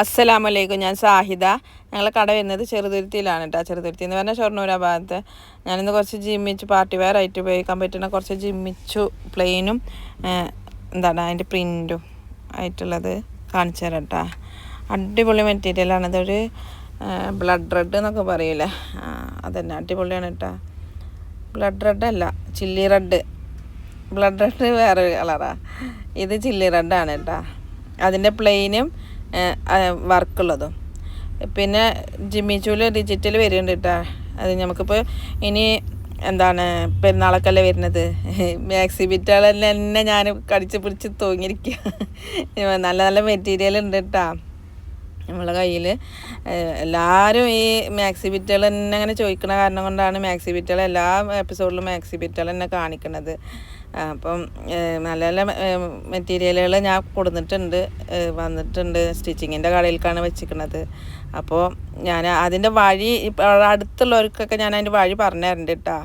അസ്സലാമലൈക്കും ഞാൻ സാഹിദ. ഞങ്ങളെ കട വരുന്നത് ചെറുതുരുത്തിയിലാണ് കേട്ടോ ചെറുതുരുത്തി എന്ന് പറഞ്ഞാൽ ഷൊർണൂര ഭാഗത്ത്. ഞാനിന്ന് കുറച്ച് ജിമ്മിച്ചു പാർട്ടി വെയർ ആയിട്ട് ഉപയോഗിക്കാൻ പറ്റുന്ന കുറച്ച് ജിമ്മിച്ചു പ്ലെയിനും എന്താണ് അതിന്റെ പ്രിന്റും ആയിട്ടുള്ളത് കാണിച്ചു തരാം കേട്ടോ അടിപൊളി മെറ്റീരിയലാണ് ഇതൊരു ബ്ലഡ് റെഡ് എന്നൊക്കെ പറയില്ല അതന്നെ അടിപൊളിയാണ് കേട്ടോ ബ്ലഡ് റെഡ് അല്ല ചില്ലി റെഡ് ബ്ലഡ് റെഡ് വേറൊരു കളറാണ് ഇത് ചില്ലി റെഡാണ് കേട്ടോ അതിന്റെ പ്ലെയിനും വർക്കുള്ളതും. പിന്നെ ജിമ്മി ചൂൽ ഡിജിറ്റൽ വരുന്നുണ്ട് കേട്ടോ അത് നമുക്കിപ്പോൾ ഇനി എന്താണ് പെരുന്നാളൊക്കെയല്ലേ വരുന്നത്? മാക്സി ബിറ്റുകൾ തന്നെ ഞാൻ കടിച്ച് പിടിച്ച് തൂങ്ങിയിരിക്കുക നല്ല നല്ല മെറ്റീരിയൽ ഉണ്ട് കേട്ടോ നമ്മളെ കയ്യിൽ എല്ലാവരും ഈ മാക്സി ബിറ്റുകൾ തന്നെ അങ്ങനെ ചോദിക്കണ കാരണം കൊണ്ടാണ് മാക്സി ബിറ്റുകൾ എല്ലാ എപ്പിസോഡിലും മാക്സി ബിറ്റുകൾ തന്നെ കാണിക്കുന്നത് അപ്പം നല്ല നല്ല മെറ്റീരിയലുകൾ ഞാൻ കൊടുത്തിട്ടുണ്ട് വന്നിട്ടുണ്ട്. സ്റ്റിച്ചിങ്ങിന്റെ കടയിലേക്കാണ് വെച്ചിരിക്കുന്നത് അപ്പോൾ ഞാൻ അതിന്റെ വഴി അടുത്തുള്ളവർക്കൊക്കെ ഞാൻ അതിന്റെ വഴി പറഞ്ഞു തരുന്നുണ്ട് കേട്ടോ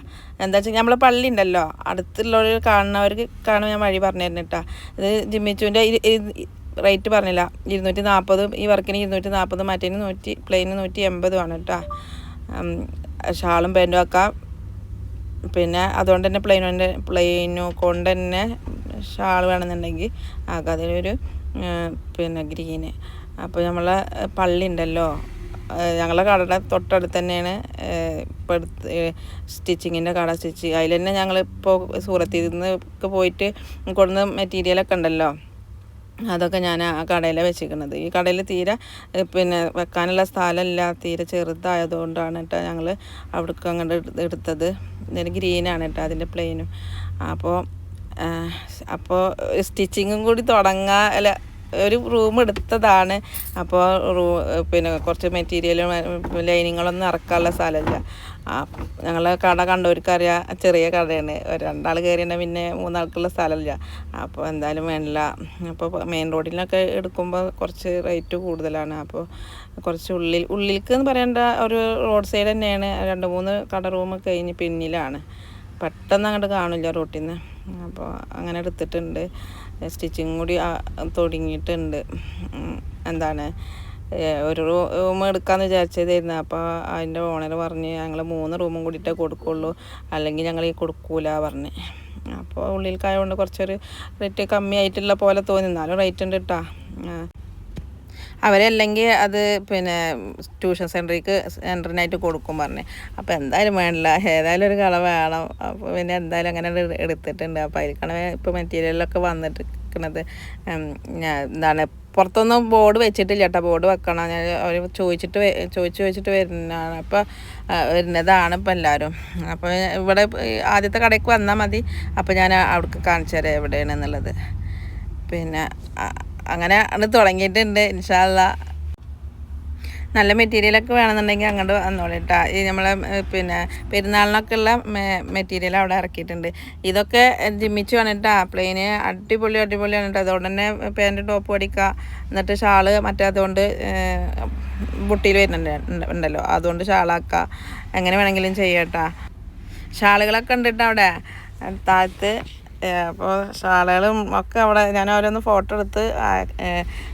എന്താ വെച്ചാൽ നമ്മളെ പള്ളി ഉണ്ടല്ലോ. അടുത്തുള്ളവർ കാണുന്നവർക്ക് കാണും ഞാൻ വഴി പറഞ്ഞു തരുന്നുണ്ട് കേട്ടോ ഇത് ജിമ്മിച്ചുവിന്റെ റേറ്റ് പറഞ്ഞില്ല. ഇരുന്നൂറ്റി നാൽപ്പതും ഈ വർക്കിന് ഇരുന്നൂറ്റി നാൽപ്പതും മറ്റേന് നൂറ്റി പ്ലെയിന് നൂറ്റി എൺപതുമാണ് കേട്ടോ ഷാളും പാന്റും ഒക്കെ. പിന്നെ അതുകൊണ്ട് തന്നെ പ്ലെയിനിന്റെ പ്ലെയിനു കൊണ്ട് തന്നെ ഷാൾ വേണമെന്നുണ്ടെങ്കിൽ ആക്കാം. അതിലൊരു പിന്നെ ഗ്രീന്. അപ്പോൾ നമ്മളെ പള്ളി ഉണ്ടല്ലോ. ഞങ്ങളുടെ ഞങ്ങളെ കടയുടെ തൊട്ടടുത്ത് തന്നെയാണ് ഇപ്പോൾ എടുത്ത് സ്റ്റിച്ചിങ്ങിന്റെ കട സ്റ്റിച്ച്. അതിൽ തന്നെ ഞങ്ങളിപ്പോൾ സൂറത്തിൽ നിന്ന് പോയിട്ട് കൊണ്ടുവന്ന മെറ്റീരിയലൊക്കെ ഉണ്ടല്ലോ. അതൊക്കെ ഞാൻ ആ കടയിലാണ് വെച്ചിരിക്കുന്നത്. ഈ കടയിൽ തീരെ പിന്നെ വെക്കാനുള്ള സ്ഥലമില്ല. തീരെ ചെറുതായതുകൊണ്ടാണ് കേട്ടോ ഞങ്ങൾ അവിടേക്ക് അങ്ങോട്ട് എടുത്തത്. ഇതിന് ഗ്രീനാണ് കേട്ടോ അതിന്റെ പ്ലെയിനും. അപ്പോൾ അപ്പോൾ സ്റ്റിച്ചിങ്ങും കൂടി തുടങ്ങാൻ അല്ല ഒരു റൂം എടുത്തതാണ്. അപ്പോൾ റൂ പിന്നെ കുറച്ച് മെറ്റീരിയലും ലൈനിങ്ങളൊന്നും ഇറക്കാനുള്ള സ്ഥലമില്ല. ഞങ്ങൾ കട കണ്ടവർക്കറിയാം ചെറിയ കടയാണ്. രണ്ടാൾ കയറിയാൽ പിന്നെ മൂന്നാൾക്കുള്ള സ്ഥലമില്ല. അപ്പോൾ എന്തായാലും വേണ്ടില്ല അപ്പോൾ മെയിൻ റോഡിലൊക്കെ എടുക്കുമ്പോൾ കുറച്ച് റേറ്റ് കൂടുതലാണ്. അപ്പോൾ കുറച്ച് ഉള്ളിൽ ഉള്ളിലേക്ക് എന്ന് പറയേണ്ട ഒരു റോഡ് സൈഡ് തന്നെയാണ്. രണ്ട് മൂന്ന് കട റൂം കഴിഞ്ഞ് പിന്നിലാണ്. പെട്ടെന്ന് അങ്ങോട്ട് കാണില്ല റോട്ടിൽ നിന്ന് അപ്പോൾ അങ്ങനെ എടുത്തിട്ടുണ്ട്. സ്റ്റിച്ചിങ് കൂടി തുടങ്ങിയിട്ടുണ്ട്. എന്താണ് ഒരു റൂം എടുക്കാമെന്ന് വിചാരിച്ചതായിരുന്നു. അപ്പോൾ അതിന്റെ ഓണർ പറഞ്ഞ് ഞങ്ങൾ മൂന്ന് റൂമും കൂടിയിട്ടേ കൊടുക്കുള്ളൂ. അല്ലെങ്കിൽ ഞങ്ങൾ ഈ കൊടുക്കൂല പറഞ്ഞ്. അപ്പോൾ ഉള്ളിൽ ഉള്ളിലേക്കായതുകൊണ്ട് കുറച്ചൊരു റേറ്റ് കമ്മിയായിട്ടുള്ള പോലെ തോന്നി. എന്നാലും റേറ്റ് ഉണ്ട് കേട്ടോ അവരല്ലെങ്കിൽ അത് പിന്നെ ട്യൂഷൻ സെന്ററിക്ക് സെന്ററിനായിട്ട് കൊടുക്കും പറഞ്ഞ്. അപ്പോൾ എന്തായാലും വേണ്ടില്ല. ഏതായാലും ഒരു കള വേണം. അപ്പോൾ പിന്നെ എന്തായാലും അങ്ങനെ എടുത്തിട്ടുണ്ട്. അപ്പോൾ അതിലേക്കാണ് ഇപ്പോൾ മെറ്റീരിയലൊക്കെ വന്നിട്ടിരിക്കുന്നത് ഞാൻ എന്താണ് പുറത്തൊന്നും ബോർഡ് വെച്ചിട്ടില്ല കേട്ടോ. ബോർഡ് വെക്കണം. ഞാൻ അവർ ചോദിച്ചിട്ട് ചോദിച്ചു ചോദിച്ച് ചോദിച്ചിട്ട് വരുന്നതാണ്. അപ്പോൾ വരുന്നതാണ് ഇപ്പോൾ എല്ലാവരും അപ്പോൾ ഇവിടെ ആദ്യത്തെ കടയ്ക്ക് വന്നാൽ മതി. അപ്പോൾ ഞാൻ അവിടേക്ക് കാണിച്ചു തരാം എവിടെയാണെന്നുള്ളത്. പിന്നെ അങ്ങനെ ആണ് തുടങ്ങിയിട്ടുണ്ട് ഇൻഷാല്ല നല്ല മെറ്റീരിയലൊക്കെ വേണമെന്നുണ്ടെങ്കിൽ അങ്ങോട്ട് വന്നോളൂ കേട്ടോ ഈ നമ്മളെ പിന്നെ പെരുന്നാളിനൊക്കെ ഉള്ള മെറ്റീരിയൽ അവിടെ ഇറക്കിയിട്ടുണ്ട്. ഇതൊക്കെ ജിമ്മിച്ച് വന്നിട്ടാ. പ്ലെയിന് അടിപൊളി അടിപൊളിയാണ് കേട്ടോ അതുകൊണ്ട് തന്നെ പാന്റ് ടോപ്പ് അടിക്കുക. എന്നിട്ട് ഷാൾ മറ്റേ അതുകൊണ്ട് ബുട്ടിയിൽ വരുന്നുണ്ട് ഉണ്ടല്ലോ. അതുകൊണ്ട് ഷാളാക്കുക. എങ്ങനെ വേണമെങ്കിലും ചെയ്യട്ടാ ഷാളുകളൊക്കെ ഉണ്ട് കേട്ടോ അവിടെ താഴത്ത് അപ്പോൾ ഷാളകളും ഒക്കെ അവിടെ ഞാൻ ഓരോന്ന് ഫോട്ടോ എടുത്ത്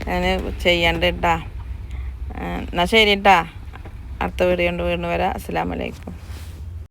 ഞാൻ ചെയ്യണ്ട കേട്ടാ എന്നാൽ ശരി കേട്ടാ അടുത്ത വീഡിയോ കൊണ്ട് വീണ്ടും വരാം. അസ്സാം വലൈക്കും